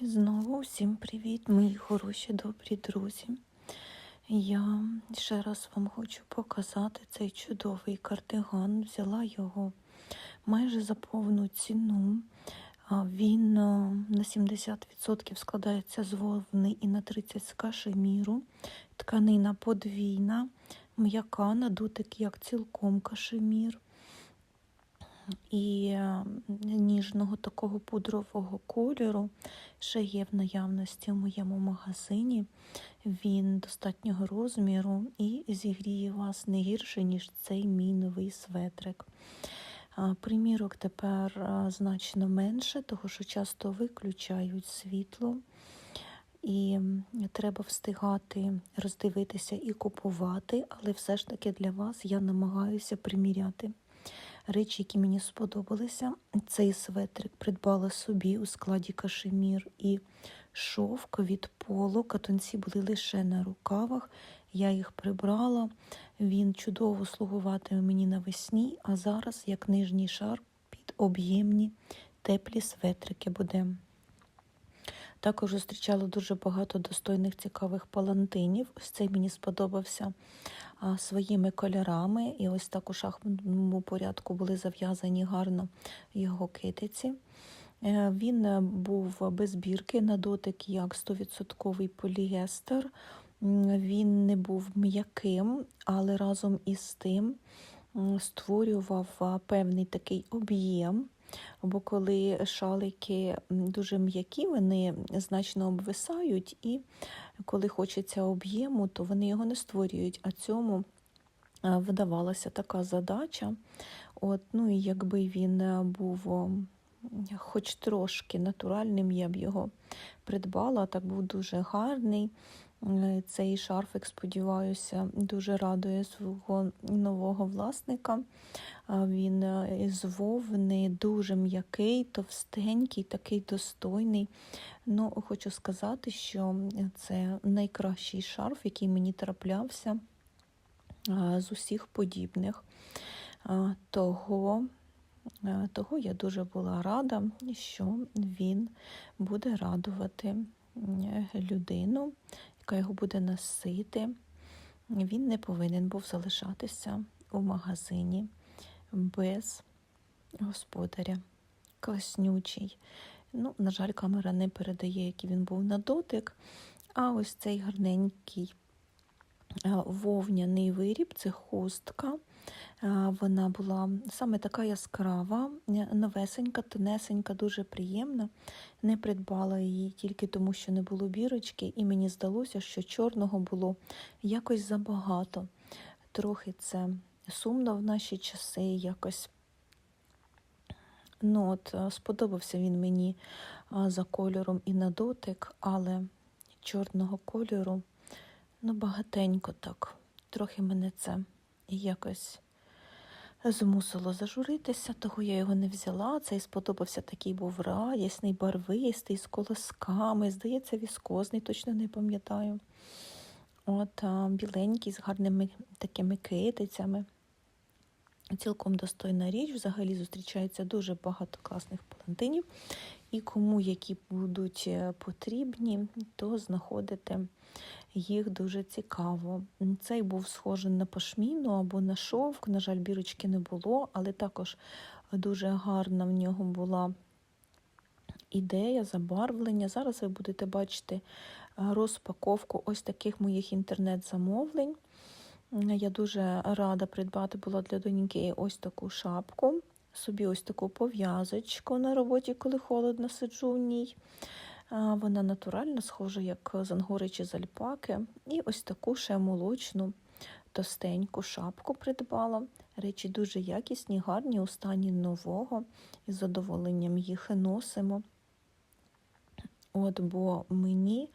І знову всім привіт, мої хороші добрі друзі. Я ще раз вам хочу показати цей чудовий кардиган. Взяла його майже за повну ціну. Він на 70% складається з вовни і на 30% з кашеміру. Тканина подвійна, м'яка на дотик, як цілком кашемір і ніжного такого пудрового кольору ще є в наявності в моєму магазині. Він достатнього розміру і зігріє вас не гірше, ніж цей мій новий светрик. Примірок тепер значно менше, тому що часто виключають світло. І треба встигати роздивитися і купувати, але все ж таки для вас я намагаюся приміряти речі, які мені сподобалися. Цей светрик придбала собі у складі кашемір і шовк від полу. Катунці були лише на рукавах. Я їх прибрала. Він чудово слугуватиме мені навесні, а зараз як нижній шар під об'ємні теплі светрики буде. Також зустрічала дуже багато достойних цікавих палантинів. Ось цей мені сподобався а, своїми кольорами. І ось так у шахматному порядку були зав'язані гарно його китиці. Е, Він е, був без бірки на дотик як 100% поліестер. Він не був м'яким, але разом із тим створював певний такий об'єм. Бо коли шалики дуже м'які, вони значно обвисають, і коли хочеться об'єму, то вони його не створюють. А цьому е, видавалася така задача. От, ну і якби він е, був хоч трошки натуральним, я б його придбала. Так був дуже гарний. Цей шарфик, сподіваюся, дуже радує свого нового власника. Він е, з вовни дуже м'який, товстенький, такий достойний. Ну, хочу сказати, що це найкращий шарф, який мені траплявся з усіх подібних. Того, того я дуже була рада, що він буде радувати людину, яка його буде носити. Він не повинен був залишатися у магазині без господаря. Класнючий. Ну, на жаль, камера не передає, який він був на дотик. А ось цей гарненький вовняний виріб це хустка. Вона була саме така яскрава, е, новесенька, тонесенька, дуже приємна. Не придбала її тільки тому, що не було бірочки, і мені здалося, що чорного було якось забагато. Трохи це сумно в наші часи, якось Ну, от, е, сподобався він мені за кольором і на дотик, але чорного кольору, ну, багатенько так. Трохи мене це якось змусило зажуритися, того я його не взяла. Цей сподобався такий був радісний, барвистий, з колосками. Здається, віскозний, точно не пам'ятаю. От, біленький, з гарними такими китицями. Цілком достойна річ. Взагалі зустрічається дуже багато класних палантинів. І кому які будуть е, потрібні, то знаходите їх дуже цікаво. Цей був схожий на пашміну або на шовк. На жаль, бірочки не було, але також дуже гарна в нього була ідея, забарвлення. Зараз ви будете бачити е, розпаковку ось таких моїх інтернет-замовлень. Я дуже рада придбати була для доньки ось таку шапку, собі ось таку пов'язочку на роботі, коли холодно сиджу в ній. Вона натуральна, схожа, як з чи з альпаки. І ось таку ще молочну, тостеньку шапку придбала. Речі дуже якісні, гарні у стані нового, із задоволенням їх носимо. От, бо мені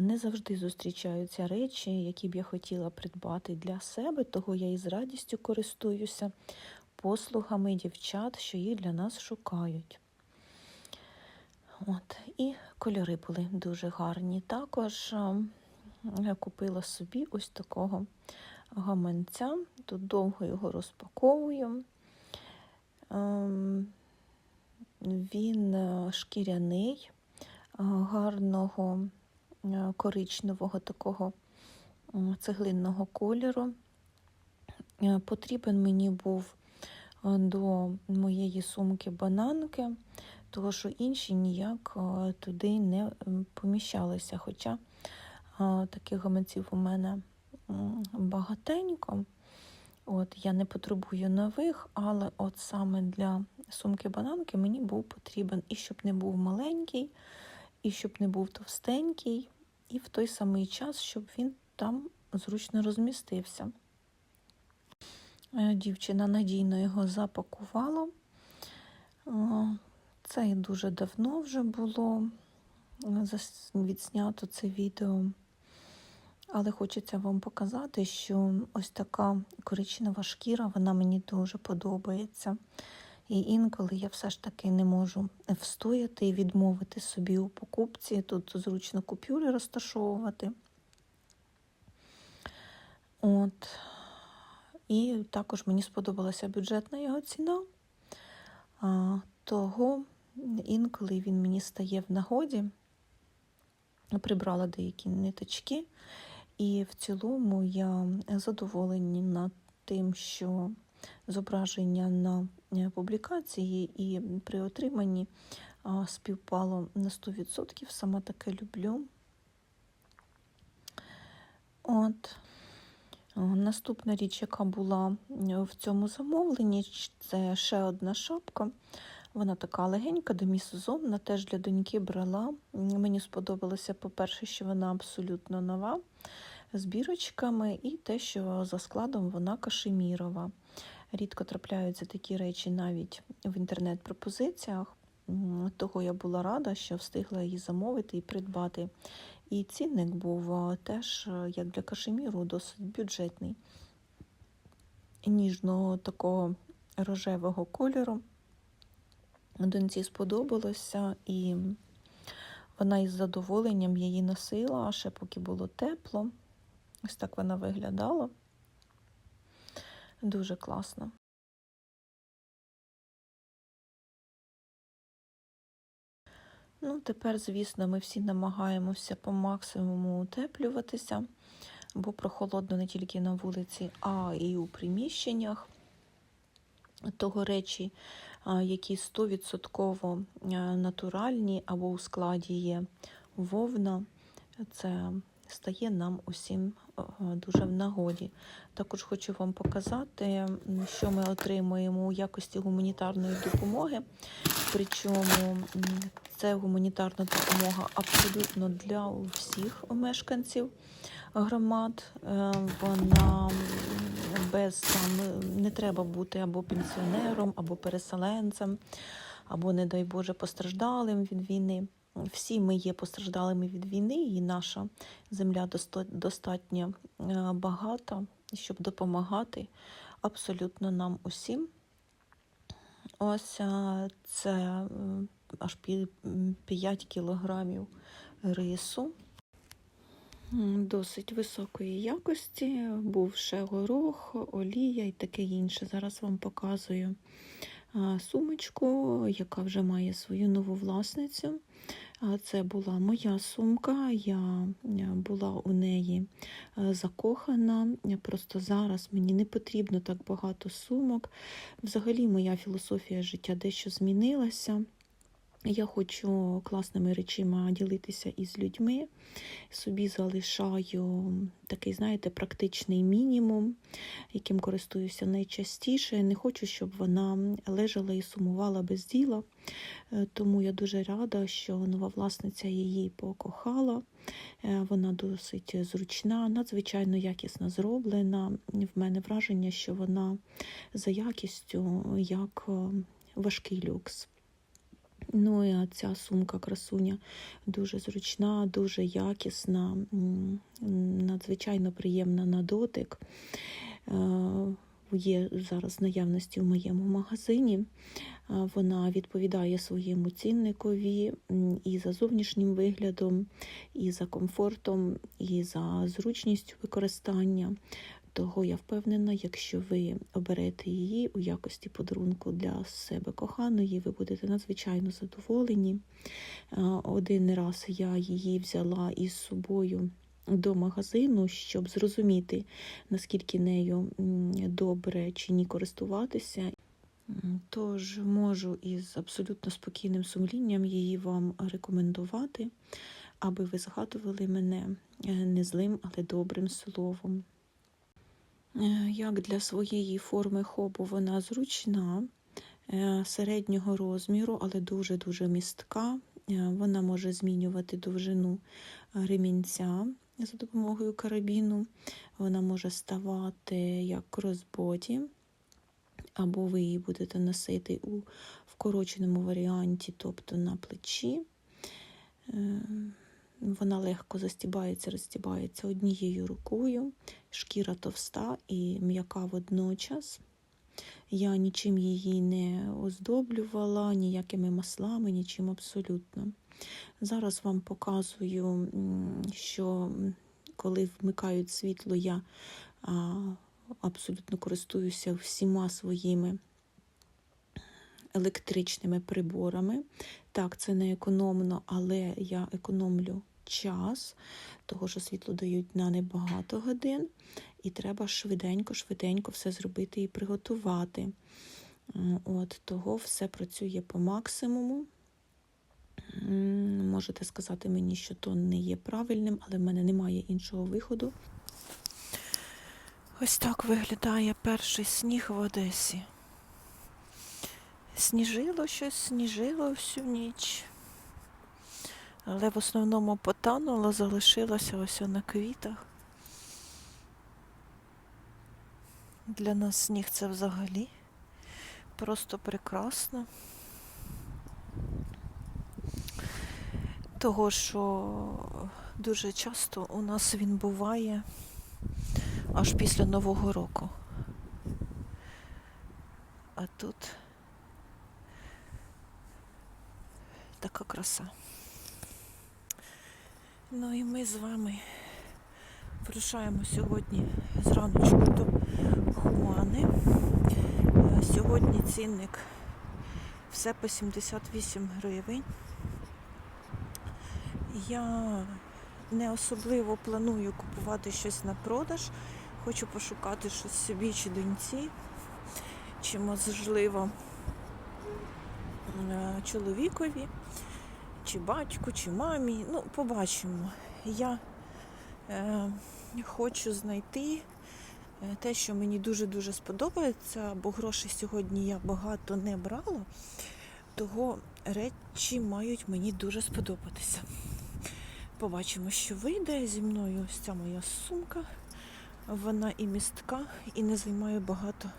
не завжди зустрічаються речі, які б я хотіла придбати для себе, того я із радістю користуюся послугами дівчат, що їх для нас шукають. От, І кольори були дуже гарні. Також я купила собі ось такого гаманця. Тут довго його розпаковую. Ем, він шкіряний, гарного е, коричневого такого цеглинного кольору. Е, Потрібен мені був е, до моєї сумки бананки, тому що інші ніяк е, туди не поміщалися. Хоча е, таких гаманців у мене багатенько. От, я не потребую нових, але от саме для сумки бананки мені був потрібен і щоб не був маленький, і щоб не був товстенький, і в той самий час, щоб він там зручно розмістився. Е, Дівчина надійно його запакувала. Е, Це і дуже давно вже було е, відснято це відео. Але хочеться вам показати, що ось така коричнева шкіра, вона мені дуже подобається. І інколи я все ж таки не можу встояти і відмовити собі у покупці. Тут зручно купюри розташовувати. От. І також мені сподобалася бюджетна його ціна. Того інколи він мені стає в нагоді. Прибрала деякі ниточки. І в цілому я задоволена тим, що зображення на е, публікації і при отриманні співпало на 100%. Сама таке люблю. От. О, Наступна річ, яка була е, в цьому замовленні, це ще одна шапка. Вона така легенька, демісезонна, теж для доньки брала. Мені сподобалося, по-перше, що вона абсолютно нова, з бірочками, і те, що за складом вона кашемірова. Рідко трапляються такі речі навіть в інтернет-пропозиціях. Того я була рада, що встигла її замовити і придбати. І цінник був теж, е, як для кашеміру, досить бюджетний. Ніжного такого рожевого кольору. Доньці сподобалося, і вона із задоволенням її носила, ще поки було тепло. Ось так вона виглядала. Дуже класно. Ну, тепер, звісно, ми всі намагаємося по максимуму утеплюватися, бо прохолодно не тільки на вулиці, а і у приміщеннях. Того речі, які 100% натуральні або у складі є вовна, це стає нам усім дуже в нагоді. Також хочу вам показати, що ми отримуємо у якості гуманітарної допомоги. Причому це гуманітарна допомога абсолютно для всіх мешканців громад. Е, Вона без там не треба бути або пенсіонером, або переселенцем, або, не дай Боже, постраждалим від війни. Всі ми є постраждалими від війни, і наша земля достатньо е, багата, щоб допомагати абсолютно нам усім. Ось е, це аж 5 кілограмів рису. Досить високої якості, був ще горох, олія і таке інше. Зараз вам показую сумочку, яка вже має свою нову власницю. Це була моя сумка, я е, була у неї е, закохана. Просто зараз мені не потрібно так багато сумок. Взагалі, моя філософія життя дещо змінилася. Я хочу класними речима ділитися із людьми. Собі залишаю такий, знаєте, практичний мінімум, яким користуюся найчастіше. Не хочу, щоб вона лежала і сумувала без діла. Е, Тому я дуже рада, що нова власниця її покохала. Е, Вона досить зручна, надзвичайно якісно зроблена. В мене враження, що вона за якістю як е, важкий люкс. Ну і ця сумка красуня дуже зручна, дуже якісна, надзвичайно приємна на дотик. Е, Є зараз наявності в моєму магазині. Е, Вона відповідає своєму цінникові і за зовнішнім виглядом, і за комфортом, і за зручністю використання. Того я впевнена, якщо ви оберете її у якості подарунку для себе коханої, ви будете надзвичайно задоволені. Е, Один раз я її взяла із собою до магазину, щоб зрозуміти, наскільки нею добре чи ні користуватися. Тож можу із абсолютно спокійним сумлінням її вам рекомендувати, аби ви згадували мене е, не злим, але добрим словом. Е, Як для своєї форми хобу вона зручна, е, середнього розміру, але дуже-дуже містка. Е, Вона може змінювати довжину ремінця за допомогою карабіну. Вона може ставати як кросбоді, або ви її будете носити у вкороченому варіанті, тобто на плечі. Вона легко застібається, розстібається однією рукою, шкіра товста і м'яка водночас. Я нічим її не оздоблювала, ніякими маслами, нічим абсолютно. Зараз вам показую, що коли вмикають світло, я абсолютно користуюся всіма своїми електричними приборами. Так, це не економно, але я економлю час, того що світло дають на небагато годин, і треба швиденько-швиденько все зробити і приготувати. От того все працює по максимуму. Можете сказати мені, що то не є правильним, але в мене немає іншого виходу. Ось так виглядає перший сніг в Одесі. Сніжило щось, сніжило всю ніч. Але в основному потануло, залишилося ось на квітах. Для нас сніг це взагалі просто прекрасно. Того, що дуже часто у нас він буває аж після Нового року. А тут така краса. Ну і ми з вами вирушаємо сьогодні зраночку до Хуани. Е, Сьогодні цінник все по 78 гривень. Я не особливо планую купувати щось на продаж. Хочу пошукати щось собі чи доньці, чи можливо е, чоловікові, чи батьку, чи мамі. Ну, побачимо. Я е, хочу знайти е, те, що мені дуже-дуже сподобається, бо грошей сьогодні я багато не брала, того речі мають мені дуже сподобатися. Побачимо, що вийде зі мною ось ця моя сумка. Вона і містка, і не займає багато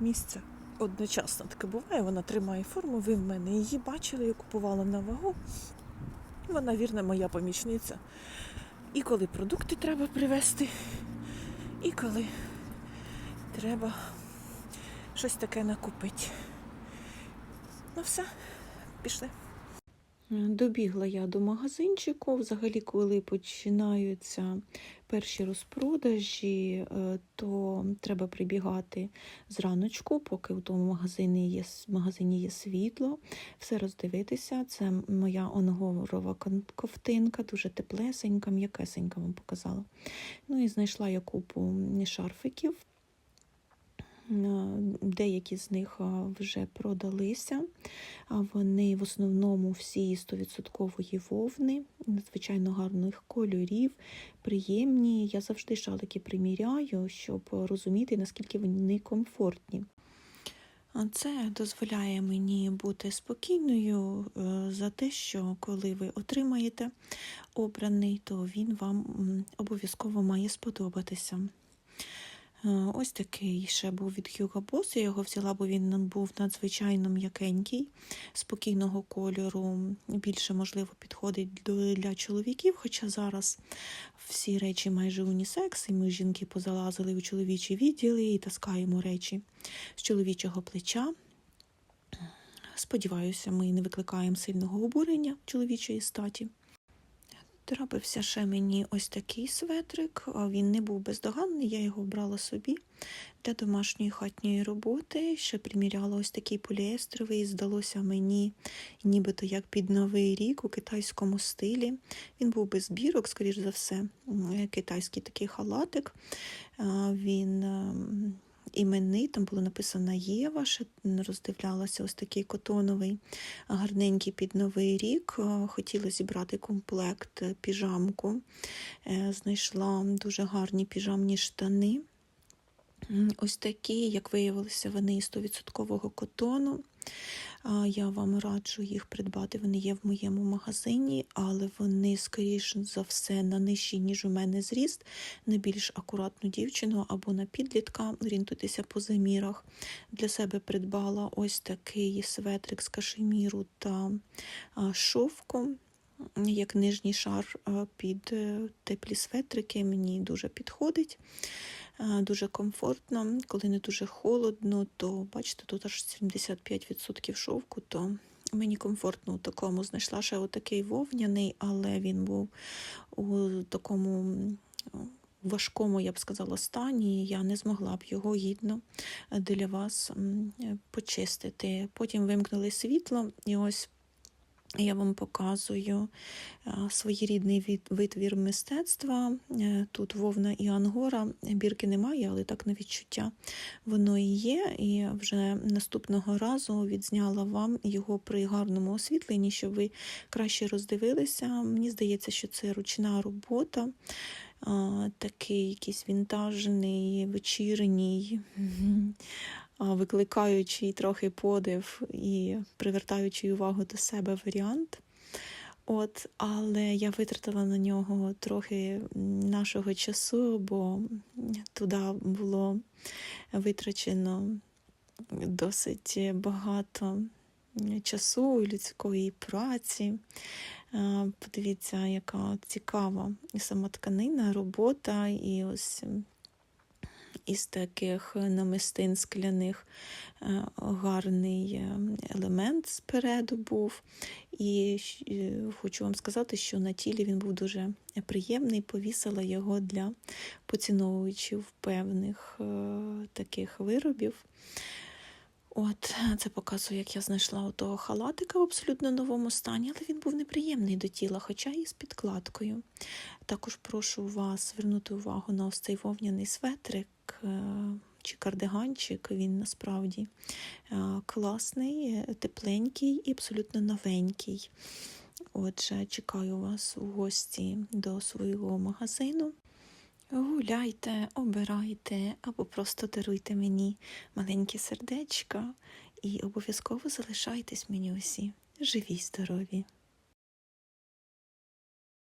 місця. Одночасно таке буває, вона тримає форму. Ви в мене її бачили, я купувала на вагу. Вона вірна моя помічниця. І коли продукти треба привезти, і коли треба щось таке накупити. Ну все, пішли. Добігла я до магазинчику. Взагалі, коли починаються перші розпродажі, е, то треба прибігати зраночку, поки у тому магазині є, магазині є світло, все роздивитися. Це моя онгорова ковтинка, дуже теплесенька, м'якесенька вам показала. Ну і знайшла я купу шарфиків. Е, Деякі з них е, вже продалися. А Вони в основному всі 100% вовни, надзвичайно гарних кольорів, приємні. Я завжди шалики приміряю, щоб розуміти, наскільки вони комфортні. Це дозволяє мені бути спокійною е, за те, що коли ви отримаєте обраний, то він вам обов'язково має сподобатися. Е, Ось такий ще був від Hugo Boss. Я його взяла, бо він був надзвичайно м'якенький, спокійного кольору. Більше, можливо, підходить для чоловіків, хоча зараз всі речі майже унісекс, і ми жінки позалазили у чоловічі відділи і таскаємо речі з чоловічого плеча. Сподіваюся, ми не викликаємо сильного обурення чоловічої статі. Трапився ще мені ось такий светрик. Він не був бездоганний, я його брала собі для домашньої хатньої роботи. Ще приміряла ось такий поліестровий. Здалося мені нібито як під новий рік у китайському стилі. Він був без бірок, скоріш за все, китайський такий халатик. Він ем, іменний, там було написано Єва, ще роздивлялася ось такий котоновий, гарненький під новий рік. Е, Хотіла зібрати комплект е, піжамку. Е, Знайшла дуже гарні піжамні штани. Ось такі, як виявилося, вони із 100% котону. Я вам раджу їх придбати. Вони є в моєму магазині, але вони, скоріш за все, на нижчий, ніж у мене зріст, на більш акуратну дівчину або на підлітка. Орієнтуйтеся по замірах. Для себе придбала ось такий светрик з кашеміру та а, шовку. Як нижній шар під е, теплі светрики, мені дуже підходить. Е, Дуже комфортно, коли не дуже холодно, то бачите, тут аж 75% шовку, то мені комфортно у такому. Знайшла ще отакий вовняний, але він був у такому важкому, я б сказала, стані. Я не змогла б його гідно е, для вас е, почистити. Потім вимкнули світло, і ось я вам показую е, своєрідний витвір мистецтва. Е, Тут вовна і ангора. Бірки немає, але так на відчуття воно і є. І вже наступного разу відзняла вам його при гарному освітленні, щоб ви краще роздивилися. Мені здається, що це ручна робота. Такий якийсь вінтажний, вечірній, викликаючий трохи подив і привертаючий увагу до себе варіант. От, але я витратила на нього трохи нашого часу, бо туди було витрачено досить багато часу людської праці. Подивіться, яка цікава сама тканина, робота, і ось із таких намистин скляних е, гарний е, елемент спереду був. І е, хочу вам сказати, що на тілі він був дуже приємний. Повісила його для поціновувачів певних е, таких виробів. От, це показує, як я знайшла отого халатика в абсолютно новому стані, але він був неприємний до тіла, хоча і з підкладкою. Також прошу вас звернути увагу на ось цей вовняний светрик е, чи кардиганчик. Він насправді е, класний, тепленький і абсолютно новенький. Отже, чекаю вас у гості до свого магазину. Гуляйте, обирайте або просто даруйте мені маленькі сердечка і обов'язково залишайтесь мені усі живі здорові.